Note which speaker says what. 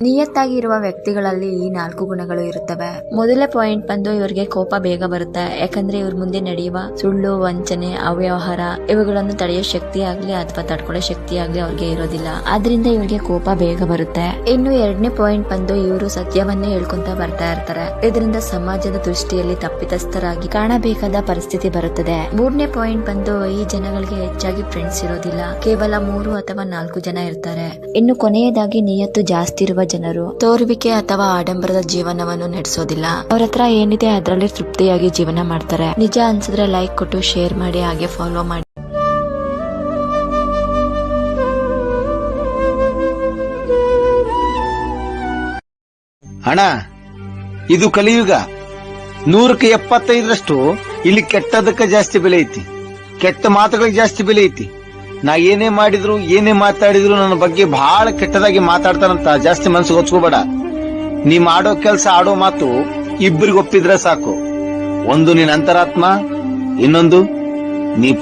Speaker 1: ನಿಯತ್ತಾಗಿರುವ ವ್ಯಕ್ತಿಗಳಲ್ಲಿ ಈ ನಾಲ್ಕು ಗುಣಗಳು ಇರುತ್ತವೆ. ಮೊದಲ ಪಾಯಿಂಟ್ ಬಂದು ಇವರಿಗೆ ಕೋಪ ಬೇಗ ಬರುತ್ತೆ. ಯಾಕಂದ್ರೆ ಇವ್ರ ಮುಂದೆ ನಡೆಯುವ ಸುಳ್ಳು, ವಂಚನೆ, ಅವ್ಯವಹಾರ ಇವುಗಳನ್ನು ತಡೆಯೋ ಶಕ್ತಿ ಆಗ್ಲಿ ಅಥವಾ ತಡ್ಕೊಳ್ಳೋ ಶಕ್ತಿ ಆಗ್ಲಿ ಅವ್ರಿಗೆ ಇರೋದಿಲ್ಲ. ಆದ್ರಿಂದ ಇವರಿಗೆ ಕೋಪ ಬೇಗ ಬರುತ್ತೆ. ಇನ್ನು ಎರಡನೇ ಪಾಯಿಂಟ್ ಬಂದು ಇವರು ಸತ್ಯವನ್ನೇ ಹೇಳ್ಕೊಂತ ಬರ್ತಾ ಇರ್ತಾರೆ. ಇದರಿಂದ ಸಮಾಜದ ದೃಷ್ಟಿಯಲ್ಲಿ ತಪ್ಪಿತಸ್ಥರಾಗಿ ಕಾಣಬೇಕಾದ ಪರಿಸ್ಥಿತಿ ಬರುತ್ತದೆ. ಮೂರನೇ ಪಾಯಿಂಟ್ ಬಂದು ಈ ಜನಗಳಿಗೆ ಹೆಚ್ಚಾಗಿ ಫ್ರೆಂಡ್ಸ್ ಇರೋದಿಲ್ಲ. ಕೇವಲ ಮೂರು ಅಥವಾ ನಾಲ್ಕು ಜನ ಇರ್ತಾರೆ. ಇನ್ನು ಕೊನೆಯದಾಗಿ ನಿಯತ್ತು ಜಾಸ್ತಿ ಇರುವ ಜನರು. ತೋರುವಿಕೆ ಅಥವಾ ಆಡಂಬರದ ಜೀವನವನ್ನು ನಡೆಸೋದಿಲ್ಲ. ಅವ್ರ ಹತ್ರ ಏನಿದೆ ಅದರಲ್ಲಿ ತೃಪ್ತಿಯಾಗಿ ಜೀವನ ಮಾಡ್ತಾರೆ. ನಿಜ ಅನ್ಸಿದ್ರೆ ಲೈಕ್ ಕೊಟ್ಟು ಶೇರ್ ಮಾಡಿ, ಹಾಗೆ ಫಾಲೋ ಮಾಡಿ.
Speaker 2: ಹಣ ಇದು ಕಲಿಯುಗ. ನೂರಕ್ಕೆ ಎಪ್ಪತ್ತೈದರಷ್ಟು ಇಲ್ಲಿ ಕೆಟ್ಟದಕ್ಕೆ ಜಾಸ್ತಿ ಬೆಲೆ ಐತಿ. ಕೆಟ್ಟ ಮಾತುಗಳಿಗೆ ಜಾಸ್ತಿ ಬೆಲೆ ಐತಿ. ನಾ ಏನೇ ಮಾಡಿದ್ರು, ಏನೇ ಮಾತಾಡಿದ್ರು ನನ್ನ ಬಗ್ಗೆ ಬಹಳ ಕೆಟ್ಟದಾಗಿ ಮಾತಾಡ್ತಾನಂತ ಜಾಸ್ತಿ ಮನ್ಸಿಗೆ ಹೊಚ್ಕೋಬೇಡ ನೀ ಮಾಡೋ ಕೆಲಸ, ಆಡೋ ಮಾತು ಇಬ್ಬರಿಗೊಪ್ಪಿದ್ರೆ ಸಾಕು. ಒಂದು ನಿನ್ನ ಅಂತರಾತ್ಮ, ಇನ್ನೊಂದು ನೀ